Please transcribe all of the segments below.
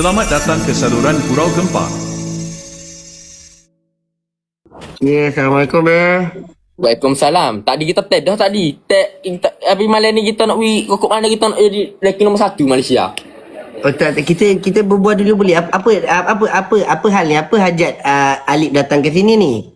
Selamat datang ke saluran Gurau Gempa. Ya, Assalamualaikum eh. Waalaikumsalam. Tadi kita tag dah tadi. Tag kita habis malam ni kita nak pergi kokok mana kita nak jadi ranking nombor satu Malaysia. Oh, tak, tak, kita kita berbual dulu boleh. Apa apa apa apa apa hal ni? Apa hajat uh, Alip datang ke sini ni?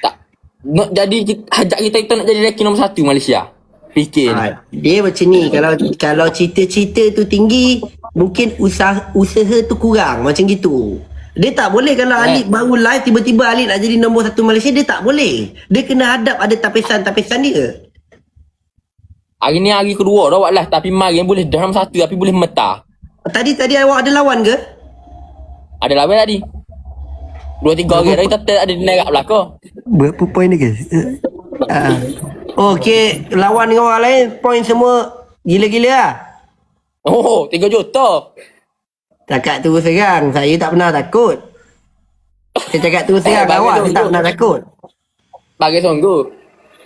Tak. Nak jadi hajat kita kita nak jadi ranking nombor satu Malaysia. Fikir. Ha, dia macam ni kalau kalau cerita-cerita tu tinggi, mungkin usaha usaha tu kurang macam gitu. Dia tak boleh kalau Eh. Alip baru live tiba-tiba Alip nak jadi nombor satu Malaysia dia tak boleh. Dia kena hadap ada tapisan-tapisan dia. Hari ni hari kedua dah buat live tapi mari boleh nombor satu tapi boleh meta. Tadi tadi awak ada lawan ke? Ada lawan tadi. Dua tiga orang dah kita tag ada di nerak belakang. Berapa poin dia guys? Uh, Okey, lawan dengan orang lain poin semua gila-gila lah. Oh, tiga juta. Cakap terus terang, saya tak pernah takut. Saya cakap terus terang Eh, awak, saya tak pernah takut. Bagi sungguh.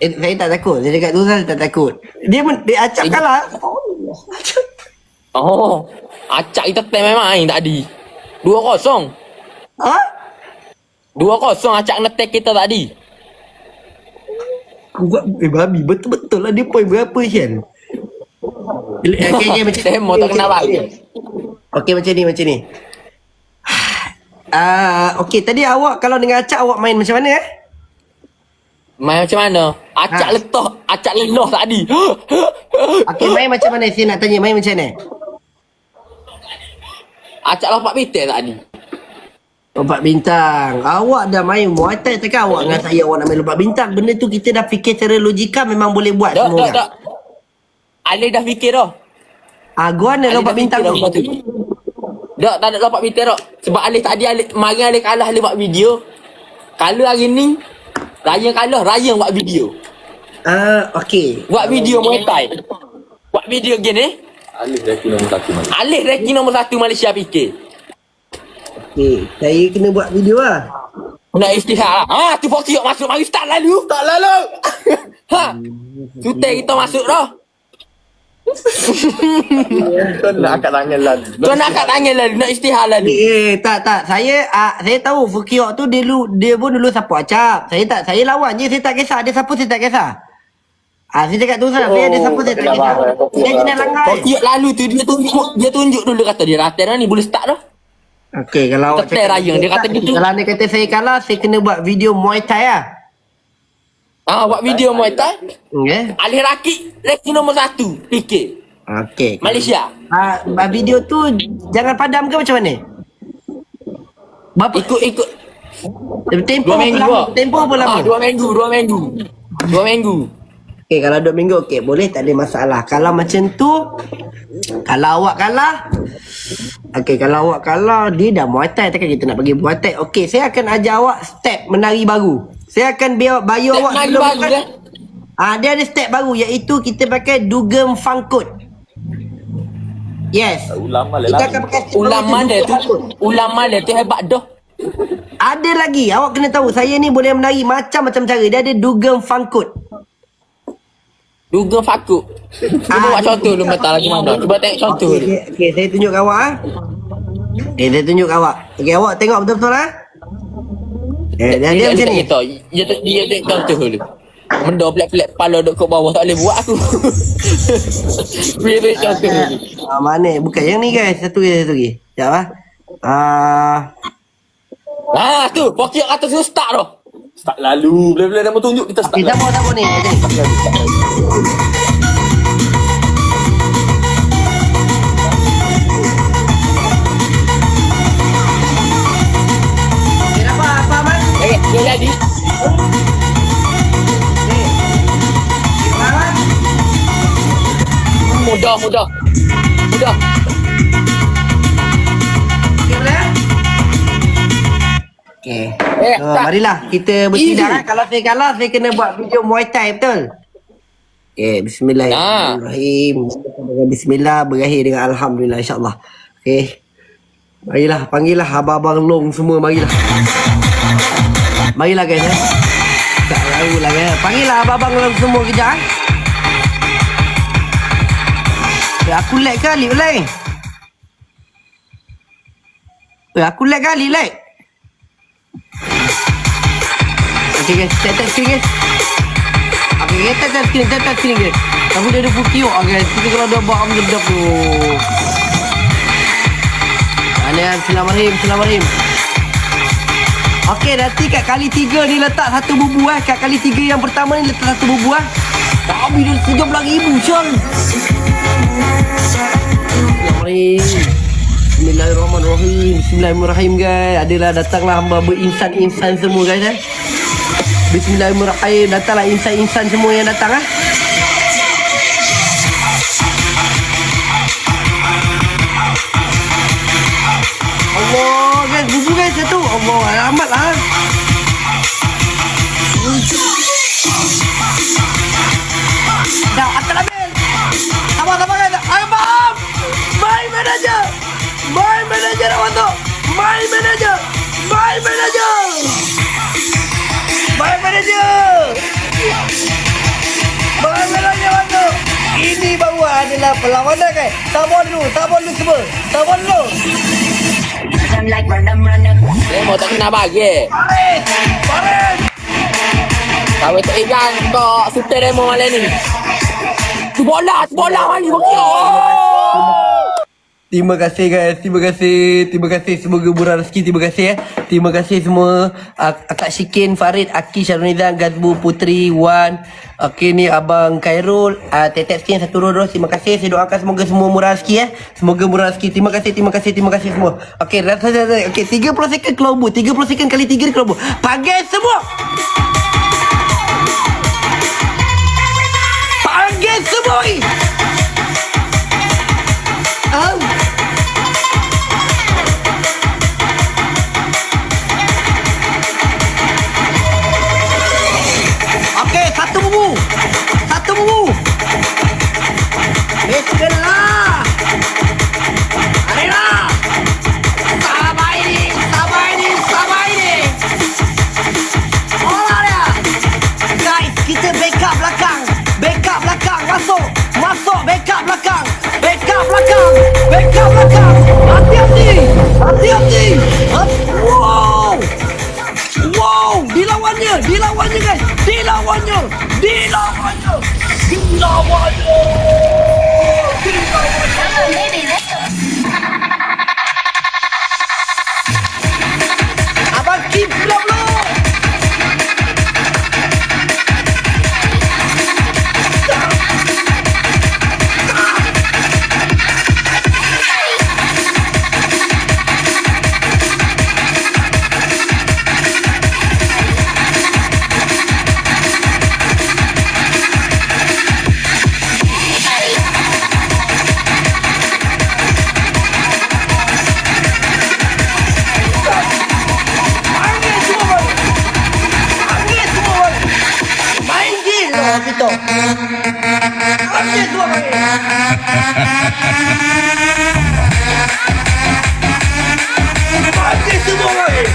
Eh, saya tak takut. Saya cakap terus saya tak takut. Dia men- dia acak Eh, kalah. Oh, acak kita tag main-main tadi. Dua kosong. Ha? Dua kosong acak ngetek kita tadi. Kuat eh babi betul-betul lah dia poin berapa Shan? Okey okey macam Demo tak kena bagi. Okey macam ni macam ni. Ah, okey tadi awak kalau dengan acak awak main macam mana eh? Main macam mana? Acak Ha. letah, acak lelah tadi. Okey main macam mana saya nak tanya main macam mana? acak lompat bitel tadi. Lompat bintang. Awak dah main Muay Thai takkan awak dengan saya awak nak main lompat bintang. Benda tu kita dah fikir secara logika memang boleh buat Tak, semua tak, orang. Ali dah fikir dah. Ah, gua nak Ali lompat bintang tu. dah. Tak, tak ada lompat bitel dah. Sebab Ali tadi Ali, mari Ali kalah Ali buat video. Kalau hari ni, Ryan kalah, Ryan buat video. Ah, okey. Buat video Muay Thai. Buat video gini. Alif dah kena nombor satu Malaysia. Alih ranking nombor satu Malaysia fikir. Okey, saya kena buat video lah. Nak istihar lah. Ha, tu Fokiok masuk. Mari start lalu. Start lalu. ha. Cutai kita masuk dah. Kau nak angkat tangan lah. Kau nak kat tangan lalu. Nak istihar lalu. Eh, tak tak. Saya ah, saya tahu Fukiok tu dia dulu dia pun dulu siapa acap. Saya tak saya lawan je saya tak kisah. Dia siapa saya tak kisah. Ah, saya cakap tu saya saya ada siapa saya tak kisah. Saya kena langgar. Fokiok lalu tu dia tunjuk dia tunjuk dulu kata dia rata dah ni boleh start dah. Okey, kalau awak Tetek raya, dia kata gitu. Kalau dia kata saya kalah, saya kena buat video Muay Thai lah. Ha, buat video Muay Thai. Okay. Alih rakit ranking nombor satu. Fikir. Okey. Malaysia. Ah, ah, video tu jangan padam ke macam mana? Berapa? Ikut ikut. Tempoh Dua minggu lama? Tempoh berapa lama? Ha, dua minggu, dua minggu. Dua minggu. Okey, kalau dua minggu okey, boleh tak ada masalah. Kalau macam tu, kalau awak kalah, okey, kalau awak kalah, dia dah Muay Thai, takkan kita nak pergi Muay Thai. Okey, saya akan ajar awak step menari baru. Saya akan biar bayu Step awak menari baru, eh? Ah, dia ada step baru iaitu kita pakai dugem fangkut. Yes. Ulama lah. Kita akan pakai step baru Ulang tu, mana dugem tu? fangkut. Hebat dah. Ada lagi. Awak kena tahu saya ni boleh menari macam-macam cara. Dia ada dugem fangkut. Duga fakuk. Cuba Ah, buat contoh dulu Mata lagi mana. Cuba tengok contoh Okey, dulu. okey, okey, saya tunjuk awak ah. Okey, saya tunjuk awak. Okey, awak tengok betul-betul ah. Eh, dia, dia macam ni. Kita, dia, dia, dia tengok contoh dulu. Benda pelik-pelik kepala duduk kat bawah tak boleh buat aku. Tengok contoh dulu. Ah, mana? Bukan yang ni guys. Satu lagi, satu lagi. Sekejap ah. Ah, Ha tu, Pokiok kata suruh start dah. Start lalu. Bila-bila nama tunjuk kita start kita lalu. mau tak mau ni. Ni. Mudah, mudah. Mudah. Okey? Okey. Eh, So, tak. marilah kita bersidang. Eh. Kalau saya kalah, saya kena buat video Muay Thai, betul? Okey, bismillahirrahmanirrahim. Dengan bismillah, berakhir dengan Alhamdulillah, insyaAllah. Okey. Marilah, panggillah abang-abang long semua, marilah. Marilah guys, eh. Tak lalu lah, guys. Panggillah abang-abang long semua kejap, eh. Eh, aku lag ke Alip lag? Eh, aku lag kali lag. Okay guys, tap tap screen guys. Okay guys, tap tap screen, tap tap screen guys. Kamu dah ada bukti oh guys. Kita kalau dah buat am gedap tu. Alaikum Bismillahirrahmanirrahim. Bismillahirrahmanirrahim. Okey, nanti kat kali tiga ni letak satu bubu eh. Kat kali tiga yang pertama ni letak satu bubu eh. Tapi dia belah ribu, Syol. Bismillahirrahmanirrahim. Bismillahirrahmanirrahim. Guys. Adalah datanglah hamba berinsan-insan semua guys eh. Bismillahirrahmanirrahim. Datanglah insan-insan semua yang datang eh. Allah guys, bubu guys satu. Allah, alamat lah. Manager masuk. My manager. My manager. My manager. My manager masuk. Ini baru adalah perlawanan kan. Sabar dulu, sabar dulu semua. Sabar dulu. Run them. Demo tak kena bagi. Farid! Farid! Kau tak ikan kau super demo malam ni. Tu bola, tu bola mali bokio. Terima kasih guys, terima kasih, terima kasih. Semoga murah rezeki, terima kasih eh. Terima kasih semua. Uh, Akak Syikin, Farid, Aki, Syarunizan, Gazbu, Putri, Wan. Okey ni Abang Khairul, uh, Tetek Skin, Satu Rodos, terima kasih. Saya doakan semoga semua murah rezeki eh. Semoga murah rezeki, terima kasih, terima kasih, terima kasih semua. Okey, rasa rasa, okey 30 second kelobu, 30 second kali 3 kelobu Panggil semua. Panggil semua Oh. Belakang. Backup belakang. Hati-hati. Hati-hati. Hati- Wow. Wow, dilawannya, dilawannya guys, dilawannya, dilawannya, dilawannya, dilawannya. Balik. Panggil semua balik.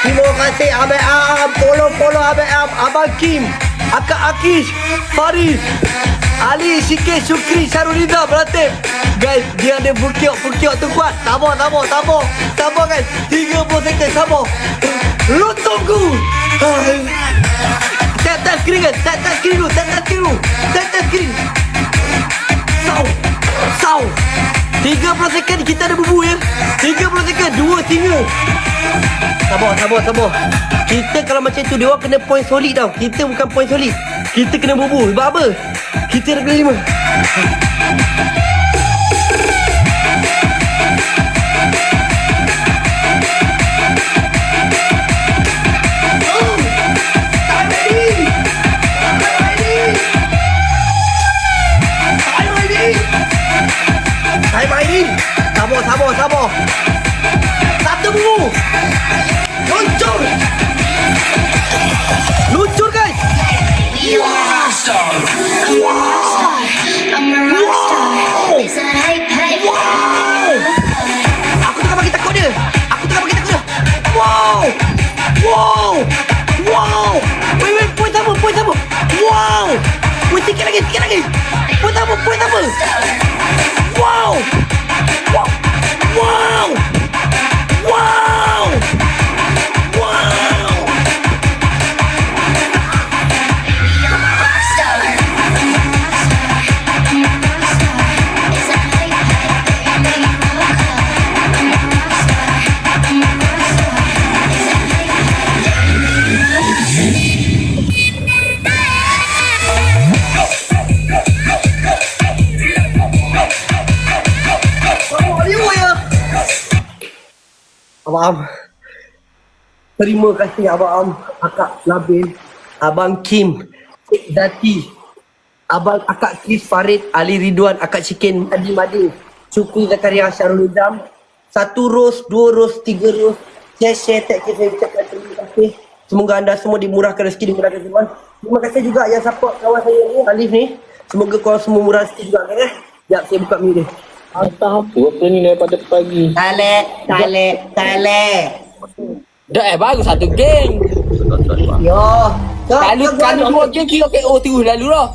Terima kasih Abang Am. Follow-follow Abang Am. Abang Kim. Akak Akish. Faris. Ali, Syikir, Syukri, Syarul Riza, Beratib. Guys, dia ada bukiok-bukiok tu kuat. Sabar, sabar, sabar. Sabar guys. 30 second, sabar. Lu tunggu. Screen guys. Tap, tap screen dulu. Tap, tap screen dulu. Tap, tap screen. Sau. Sau. 30 second kita ada bubu ya. 30 second. Dua singa. Sabar, sabar, sabar. Kita kalau macam tu, dia kena point solid tau. Kita bukan point solid. Kita kena bubu. Sebab apa? Kita dah kena lima. Terima kasih Abang Am, Akak Nabil, Abang Kim, Cik Zati, Abang Akak Chris Farid, Ali Ridwan, Akak Cikin, Madi Madi, Syukri Zakaria Syarul Nizam. Satu ros, dua ros, tiga ros. Share, share, tag kita ucapkan terima kasih. Semoga anda semua dimurahkan rezeki, dimurahkan semua. Terima kasih juga yang support kawan saya ni, Alif ni. Semoga kau semua murah rezeki juga kan eh. Sekejap saya buka mute dia. Entah apa apa ni daripada pagi. Talek, talek, talek. Dah eh baru satu geng. Yo. Kalau buat- dua geng kira KO terus lalu lah.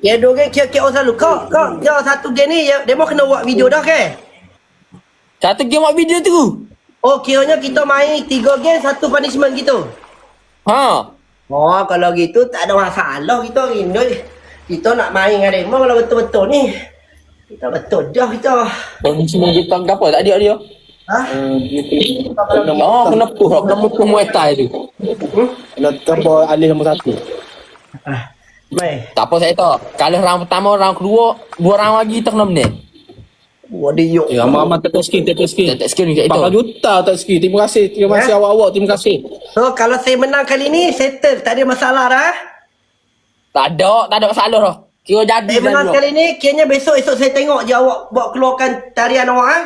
Ya dua game kira kira selalu. Kau kau kau satu game ni ya, demo kena buat video dah ke? Satu game buat video tu. Oh kiranya kita main tiga game satu punishment gitu. Ha. Oh kalau gitu tak ada masalah kita rindu. Kita nak main dengan demo kalau betul-betul ni. Kita betul dah kita. Ni semua kita apa? Tak ada dia. Ha? Oh, kena puh, kena puh Muay Thai tu. Nak tambah alih nombor satu. Mai. Tak apa saya tahu. Kalau round pertama, round kedua, dua round lagi kita kena menang. Waduh yuk. Eh, Amat-amat tak skin, tak skin. Tak tak skill ni itu. 4 juta tak skin. Terima kasih. Terima kasih Ya? awak-awak. Terima kasih. So kalau saya menang kali ni settle tak ada masalah dah. Tak ada, tak ada masalah dah. Kira jadi Saya menang kali ni kiranya besok esok saya tengok je awak buat keluarkan tarian awak ah.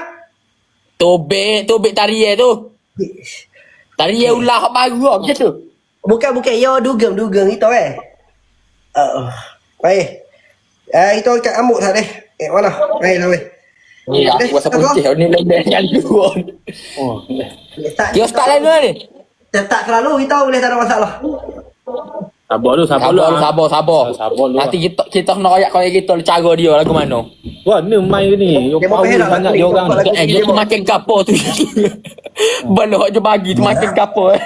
Tobek, tobek tarian tu. Tarian ulah hak baru lah, macam tu. Bukan bukan ya dugem dugem itu eh. Uh, baik. Eh itu kat amuk tak deh. Eh mana? Baik lah weh. Ni aku rasa putih ni lebih dengan dua. Oh, Tak, Kira start lah ni. tak selalu kita boleh tak ada masalah. Sabar dulu, sabar Sabar, dulu. sabar, sabar, sabar. Sabar dulu. Nanti kita kita nak royak kau kita cara dia lagu mana. Wah, ni main ni. Yo Dia power lagu dia orang. lagu Eh, dia tu makin gapo tu. Belok je bagi tu makin gapo.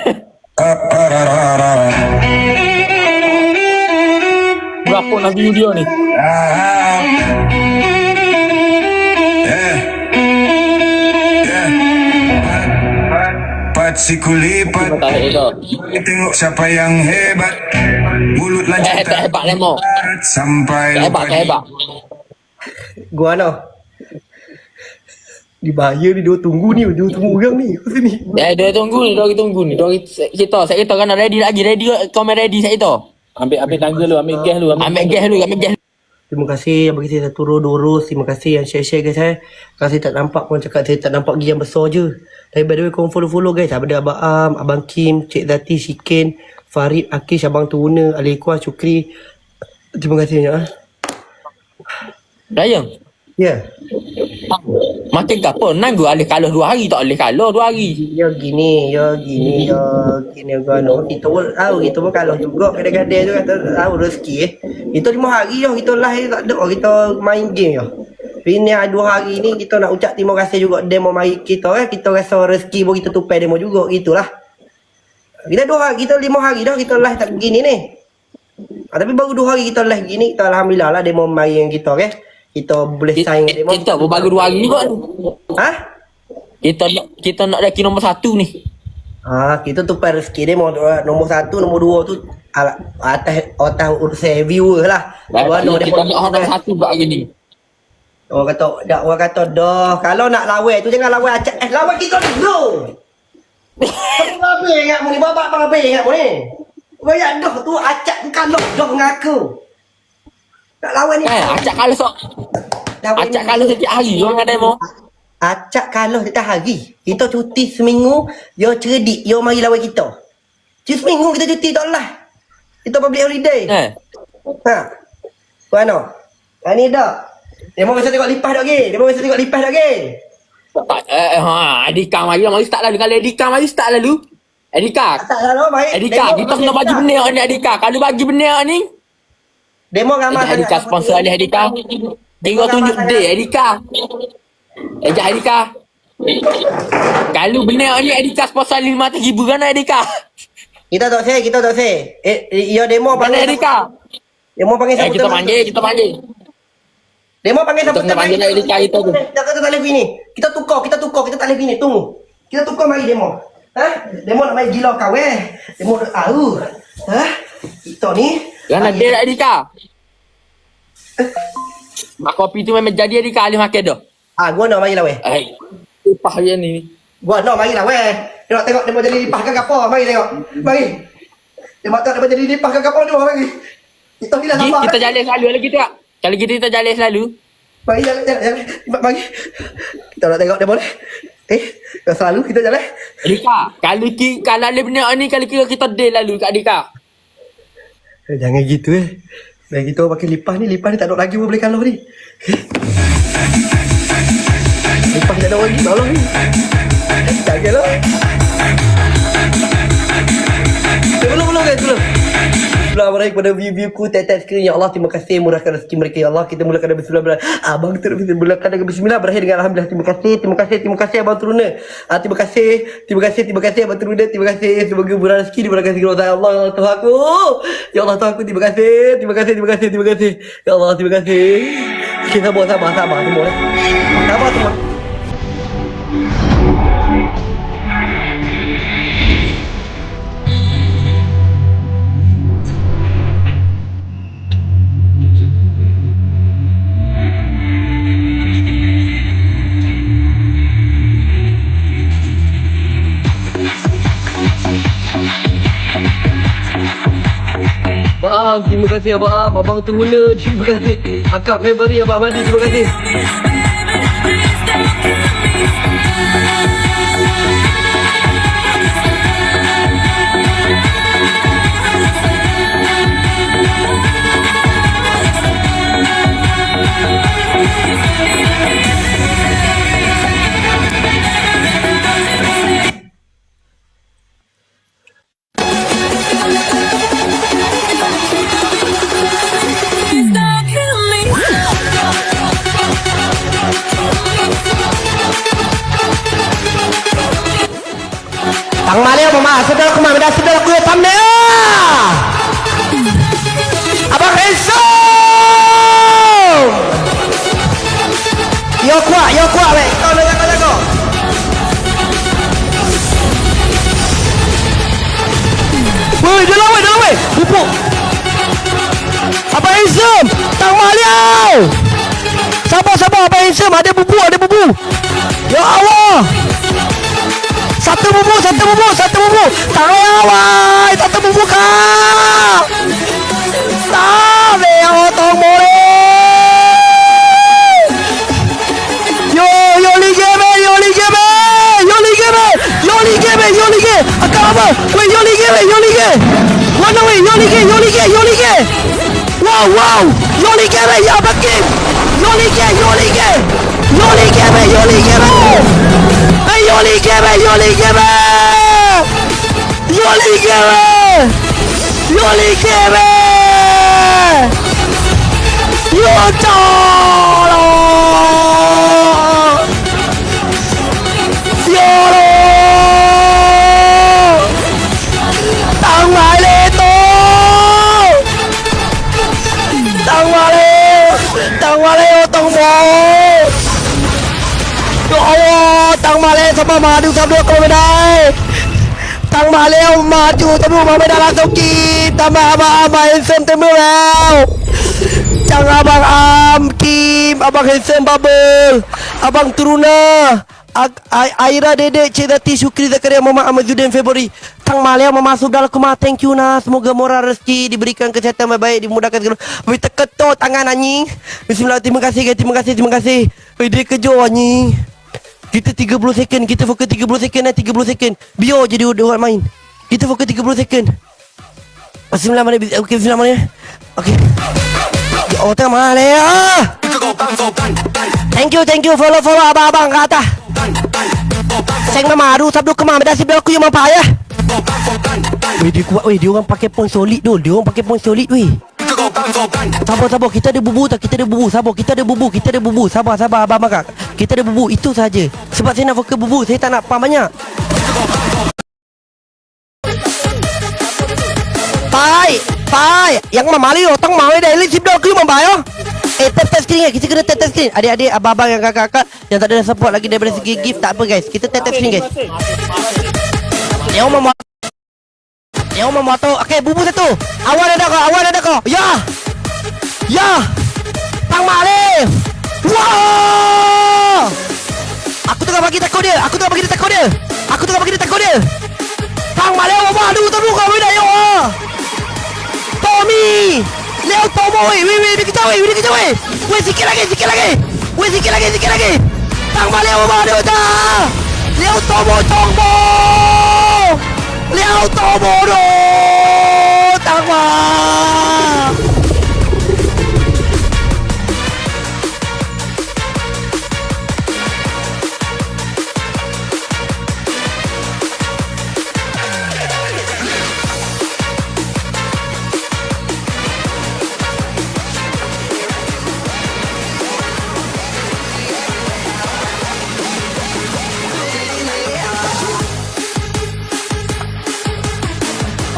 Berapa nak view dia ni? Lipat siku lipat Tak ada. Tengok siapa yang hebat Mulut Eh, lancar tak hebat Lemo. Sampai Tak hebat, tak hebat. Gua no. Dibayar ni dia tunggu ni, dia tunggu orang ni. Kat sini. Eh, dia tunggu ni, dia tunggu ni. Dia kita, saya kita kan ready lagi. Ready, komen ready saya tu. Ambil ambil tangga lu, ambil gas lu, Ambil gas dulu, ambil gas. Terima kasih yang bagi saya satu row, dua row. Terima kasih yang share-share guys eh. Kalau saya tak nampak pun cakap saya tak nampak gigi yang besar je. Tapi by the way korang follow-follow guys. Ada Abang Am, Abang Kim, Cik Zati, Shikin, Farid, Akish, Abang Tuna, Ali Kuah, Syukri. Terima kasih banyak ah. Dayang. Ya. Makin gapo? Nanggu alih kalah dua hari, tak alih kalah dua hari. Ya gini, ya gini, ya gini kan. Kita pun tahu, kita pun kalah juga kadang-kadang tu kata tahu rezeki eh. Kita lima hari je, kita lah tak ada, kita main game je. Ni ah, dua hari ni kita nak ucap terima kasih juga demo mari kita eh. Kita rasa rezeki pun kita tupai demo juga, gitulah. Kita dua hari, kita lima hari dah kita live tak begini ni. Ha, tapi baru dua hari kita live gini, kita Alhamdulillah lah demo mari yang kita okay. Kita boleh saing Kita, demo. kita baru dua hari kot. Ha? Kita nak kita nak lagi nombor satu ni. Ha, kita tupai rezeki dia nombor, nombor satu, nombor dua tu atas atas urusan viewer lah. Dua Kita, pun nak nombor satu buat hari ni. Orang kata, dak orang kata dah. Kalau nak lawan tu jangan lawan acak. Eh, lawan kita dulu. Kamu babe ingat mu ni, babak babe ingat mu ni. Banyak dah tu acak kalau dah mengaku. Nak lawan ni. Eh, acak kalah sok. Lawan Acak ni. kalah setiap hari orang ada demo. Acak kalau setiap hari. Kita cuti seminggu, yo cerdik, yo mari lawan kita. Cuti seminggu kita cuti tak lah. Kita public holiday. Eh. Ha. Mana? Ha ni dah. Dia mau biasa tengok lipas dah ke? Dia mau biasa tengok lipas dah ke? Tak, eh, ha, Adika mari mari start lalu. Kalau Adika mari start lalu. Adika, Tak salah baik. Adika, kita kena bagi benar ni Adika. Kalau bagi benar ni, Demo ramai Eh, Adika sponsor alih Adika. Tinggal tunjuk day Adika. Eh, jap Adika. Kalau benar ni Adika sponsor lima ratus ribu kan Adika? Kita tak say, kita tak say. Eh, eh, ya demo panggil. Adika? Demo panggil Eh, kita panggil, kita panggil. Demo panggil Kita kena panggil lagi Adika kita tu. Kita kata tak boleh gini. Kita tukar, kita tukar, kita tak boleh gini. Tunggu. Kita tukar mari demo. Ha? Demo nak main gila kau eh. Demo nak tahu. Ha? Kita ni. Kan ada tak Adika? Mak kopi tu memang jadi Adika alih makan dah. Ah, gua nak mari lah weh. Eh, upah dia ni. Buat no, marilah weh. Tengok tengok dia mau jadi lipah ke apa? Mari tengok. Mari. Dia tengok dia mau jadi lipah ke apa ni mari. Bila Ji, sabar. kita jalan selalu lagi tak? Kalau kita kita jalan selalu. Mari jalan jalan jalan. Mari. Kita nak tengok dia boleh. Eh, dah selalu kita jalan. Adika, kalau ki, kalau ada benda ni kalau kira kita deal lalu kat Adika. Eh, Jangan gitu eh. Dah gitu pakai lipah ni, lipah ni tak ada lagi pun boleh kalah ni. Lipah tak ada lagi, malah ni. Janganlah. Bismillahirrahmanirrahim kepada view-view ku tet screen Ya Allah terima kasih. Murahkan rezeki mereka. Ya Allah kita mulakan dengan bismillah Abang terus kita mulakan dengan bismillah Berakhir dengan Alhamdulillah. Terima kasih Terima kasih Terima kasih Abang Teruna. Ah, Terima kasih Terima kasih Terima kasih Abang Teruna. Terima kasih. Semoga murah rezeki Dimurahkan segala Ya Allah Tuhan aku. Ya Allah Tuhan aku Terima kasih Terima kasih Terima kasih Terima kasih. Ya Allah terima kasih. Sabar sabar sabar. Semua eh. Sabar semua Abang, terima kasih abang. Abang Teruna, terima kasih. Akak Februari, Abang Mandi, terima kasih. Abang Enzo, ada bubu, ada bubu. Ya Allah. Satu bubu, satu bubu, satu bubu. Tangan awal, satu bubu kak. Sabe ako tong mole. Yo, yo ligeme, yo ligeme, yo ligeme, yo ligeme, yo lige. Akaba, wait, yo ligeme, yo lige. One yo lige, yo lige, yo lige. Wow, wow, yo ligeme, ya bakim. Yo lige, yo lige. Yo ligeme, yo ligeme. Hey, yo ligeme, yo ligeme. Yo ligeme. Yo ligeme. Yo tolo. Male sama maju sama dua kalau medai. Tang Male maju sama dua medai langsung kita abang abang handsome temuแล้ว Jangan abang Am, Kim, abang handsome bubble, abang Turuna, Ag Ai- Aira Dedek, Cik Dati, Syukri Zakaria, Muhammad Ahmad Zudin Februari. Tang Malia memasuk dalam kumah. Thank you nah. Semoga murah rezeki, diberikan kesihatan baik-baik, dimudahkan segala. Beri terketuk tangan anjing. Bismillah, terima kasih guys, terima kasih, terima kasih. Weh, dia kejut anjing. kita 30 second, kita fokus 30 second eh, 30 second. Biar je dia orang main. Kita fokus 30 second. Bismillahirrahmanirrahim. Okey, bismillahirrahmanirrahim. Okey. Ya Allah, Tang Malia. Thank you, thank you. Follow, follow abang-abang kat atas. Seng memaru sabdu kemah Beda si aku yang mampak ya Weh dia kuat weh Dia orang pakai point solid tu Dia orang pakai point solid weh Sabar sabar. Kita ada bubu tak Kita ada bubu. Sabar kita ada bubu Kita ada bubu. Sabar sabar abang abang Kita ada bubu Itu saja Sebab saya nak fokus bubu Saya tak nak pam banyak. Pai Pai. Yang mamali Otang mawe dah. Elit yang mampak ya Eh tap tap screen guys Kita kena tap tap screen Adik-adik Abang-abang yang kakak-kakak Yang tak ada support lagi Daripada segi gift Tak apa guys. Kita tap tap screen guys Yang mau yang mau moto Okey bubu satu Awan ada kau Awan ada kau. Ya. Ya. Pang Malif Wow Aku tengah bagi tekuk dia. Aku tengah bagi dia tekuk dia. Aku tengah bagi dia tekuk dia. Tang Malif Wow Aduh terbuka kau Wina Yo. Tommy. Leo Tomo Wey Wey Wey Dia kejar Wey Dia kejar sikit lagi Sikit lagi. Wey sikit lagi Sikit lagi. Pang Malif Wow Aduh Leo Tomo Tomo Leo Tomo do. Tang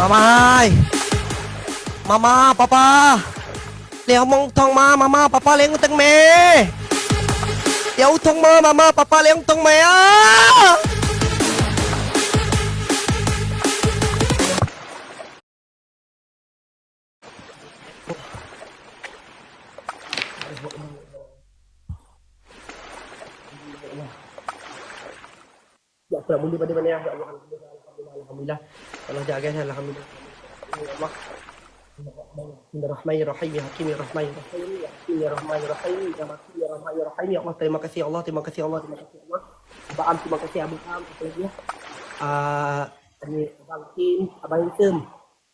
Mamai. Mama, papa. Leo mong thong ma, mama, papa leo teng me. Leo thong ma, mama, papa leo tong me ah. Ya aku nak mula pada mana ya Allah Alhamdulillah Alhamdulillah Alhamdulillah Allah jaga saya Alhamdulillah Ya Allah Bismillahirrahmanirrahim Ya Hakim Ya Rahman Ya Rahim Ya Hakim Ya Rahman Ya Rahim Ya Hakim Rahman Ya Rahim Ya Allah terima kasih Allah terima kasih Allah terima kasih Allah. Abang Am terima kasih Abang Am. Apa lagi ya? Ah, Abang Kim Abang Insem.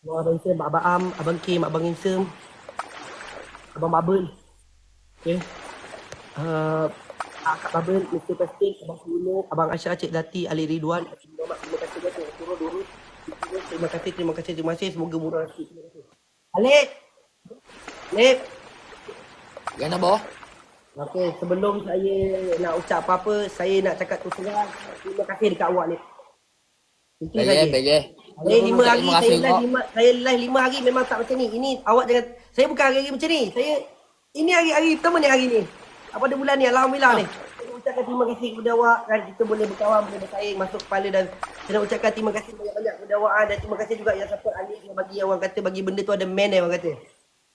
Abang Insem Abang Am Abang Kim Abang Insem. Abang Babel. Okay uh, Akak Babel, Mr. Pasting, Abang Kuno, Abang Aisyah, Cik Dati, Ali Ridwan, Cik Muhammad, terima kasih guys yang turun dulu. Terima kasih, terima kasih, terima kasih. Semoga murah rezeki. Kasih. Alik! Alik! Yang nak bawah? Okey, sebelum saya nak ucap apa-apa, saya nak cakap terus terang. Terima kasih dekat awak ni. Itu Baik, saja. baik. eh. Saya lima hari, saya live lima, saya live lima hari memang tak macam ni. Ini awak jangan, saya bukan hari-hari macam ni. Saya, ini hari-hari pertama ni hari ni. Apa ada bulan ni, Alhamdulillah ni. Saya ucapkan terima kasih kepada awak dan kita boleh berkawan, boleh bersaing, masuk kepala dan saya nak ucapkan terima kasih banyak-banyak ah, dan terima kasih juga yang support Alif yang bagi orang kata bagi benda tu ada man dia orang kata.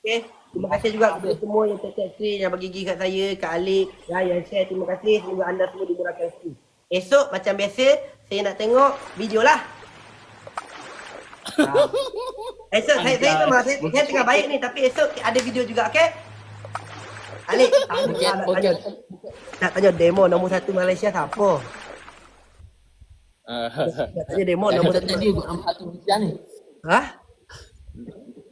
Okay. Terima kasih juga kepada semua yang screen yang bagi gigi kat saya, kat Alik, ya, yang share. Terima kasih. Semoga anda semua dimurahkan rezeki. Esok macam biasa, saya nak tengok video lah. Ah. Esok saya saya memang saya, saya tengah baik ni tapi esok ada video juga Okey, nak, okey. tanya, nak tanya demo nombor satu Malaysia siapa? Nak tanya demo satu. tadi buat nombor satu Malaysia ni. Ha?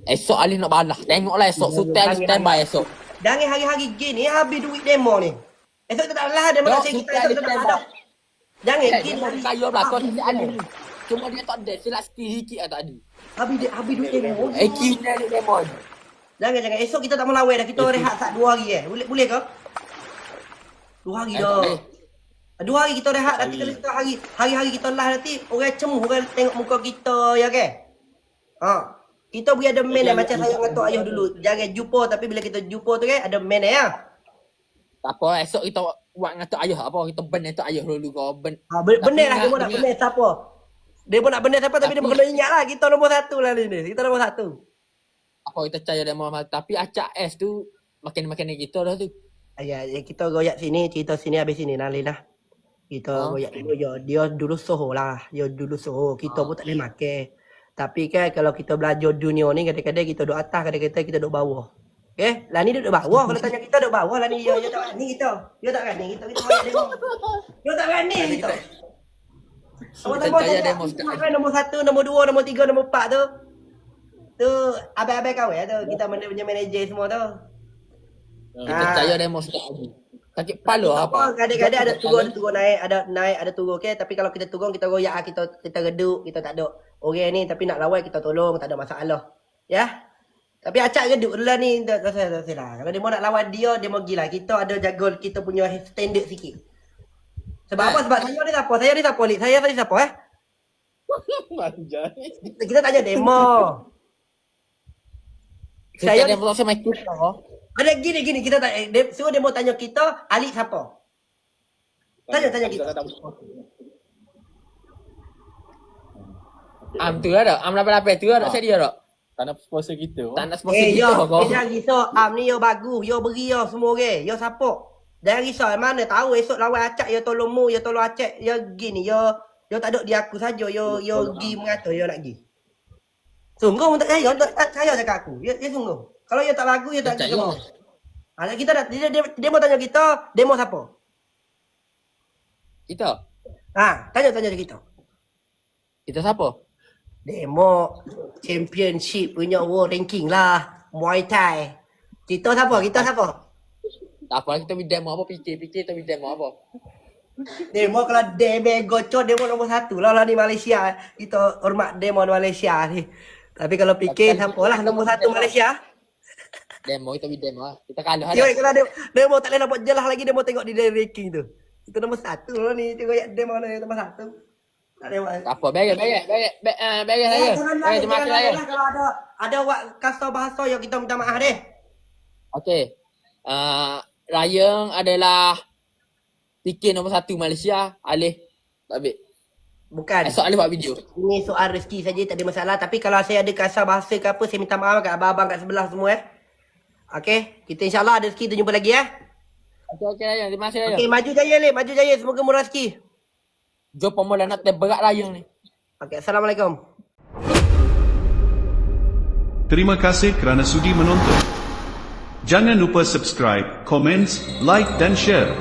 Esok Alif nak balas. Tengoklah esok. Ya, Sultan ya, ya. esok. Jangan hari-hari gini habis duit demo ni. Esok kita tak lah demo nak cari kita kita esok kita tak ada. Jangan Eh, gini kaya lah. Duit Alif demo. ni. Cuma dia tak ada. Silap sikit lah tak ada. Habis dia habis duit demo. Eh, kira dia demo ni. Jangan jangan esok kita tak melawai dah. Kita rehat sat dua hari eh. Boleh boleh ke? Dua hari Eh, dah. Boleh. Dua hari kita rehat nanti kalau kita hari hari-hari kita live nanti orang cemu orang tengok muka kita ya ke? Ha. Kita beri ada man eh, macam saya dengan Tok Ayah dulu. Jangan jumpa tapi bila kita jumpa tu kan ada man eh, ya. Tak apa. Esok kita buat dengan Tok Ayah. Apa kita ben Tok Ayah dulu. Kau ben. Ha, ben- benar lah dia nak- dia- benar siapa. Dia pun nak benar siapa tapi, dia Tapi- kena ingat lah kita nombor satu lah ni. Kita nombor satu. Apa kita percaya demo mahal. Tapi acak S tu. Makin-makin kita dah tu. Ya, ya kita goyak sini, cerita sini habis sini nah Lina. Kita Ha? goyak dulu ya. Dia dulu soho lah. Dia dulu soho. Kita Ha. pun tak boleh makan. Tapi kan kalau kita belajar dunia ni kadang-kadang kita duduk atas, kadang-kadang kita duduk bawah. Okay? Lah ni duduk bawah. Kalau tanya kita duduk bawah lah ni. Ya, ya tak berani kita. Ya tak berani kita. Kita goyak demo. Ya tak berani kita. Awak nombor demo tak sekali. kan nombor satu, nombor dua, nombor tiga, nombor empat tu. Tu abai-abai kau ya tu. Kita mana punya manager semua tu. Kita Ah. percaya demo sekali. Sakit kepala apa? apa, kadang-kadang ada turun, ada turun naik, ada naik, ada turun okey. Tapi kalau kita turun, kita royak, kita kita reduk, kita tak ada orang ni tapi nak lawan kita tolong, tak ada masalah. Ya? Tapi acak reduk dulu lah ni, tak tak tak lah. Kalau dia mau nak lawan dia, dia mau gila. Kita ada jaga kita punya standard sikit. Sebab apa? Sebab saya ni siapa? Saya ni siapa? Lik? Saya tadi siapa eh? Manja. Kita, tanya demo. Saya ikut lah. Ada gini gini kita tak eh, dia, suruh dia mau tanya kita Ali siapa? Tanya tanya kita. Am tu ada. Am lapan-lapan tu ada. Saya dia tak? Tak nak sponsor kita. Tak nak sponsor Eh, kita yo, kau. eh, jangan risau. Am ni yo bagus. Yo beri yo semua orang. Yo support. Jangan risau. Mana tahu esok lawan acak yo tolong mu, yo tolong acak. Yo gini, yo yo tak duk di aku saja. Yo yo gi mengatur yo nak gi. Sungguh pun tak percaya. Tak, tak percaya cakap aku. Ya, ya sungguh. Kalau ya tak lagu, ya tak Percaya. percaya. Anak kita dah, dia, dia, dia mau tanya kita, demo siapa? Kita? Ha, tanya-tanya kita. Kita siapa? Demo championship punya world ranking lah. Muay Thai. Kita siapa? Kita siapa? Tak apa, kita pergi demo apa, fikir, fikir kita pergi demo apa. Demo kalau demo gocor demo nombor satu lah, lah di Malaysia. Kita hormat demo di Malaysia ni. Tapi kalau fikir siapa lah nombor satu Malaysia. Demo, kita pergi demo lah. Kita kalah Yo, ada. kalau demo, demo tak boleh nampak jelas lagi demo tengok di ranking tu. Kita nombor satu lah ni. Tengok ya demo ni nombor satu. Tak ada buat. Tak apa, beres, beres, beres, beres, beres saya. Eh, jangan Beres, lagi, saya. lah kalau ada ada awak kasar bahasa yang kita minta maaf deh. Okey. Uh, Ryan adalah fikir nombor satu Malaysia. Alih, tak ambil. Bukan. Esok Alih buat video. Ini soal rezeki saja tak ada masalah tapi kalau saya ada kasar bahasa ke apa saya minta maaf kat abang-abang kat sebelah semua eh. Okey, kita insyaAllah ada rezeki kita jumpa lagi eh. Okey, okey Ryan. Terima kasih Ryan. Okey, maju jaya le, maju jaya semoga murah rezeki. Jom pemulaan nak terberat Ryan ni. Okey, Assalamualaikum. Terima kasih kerana sudi menonton. Jangan lupa subscribe, komen, like dan share.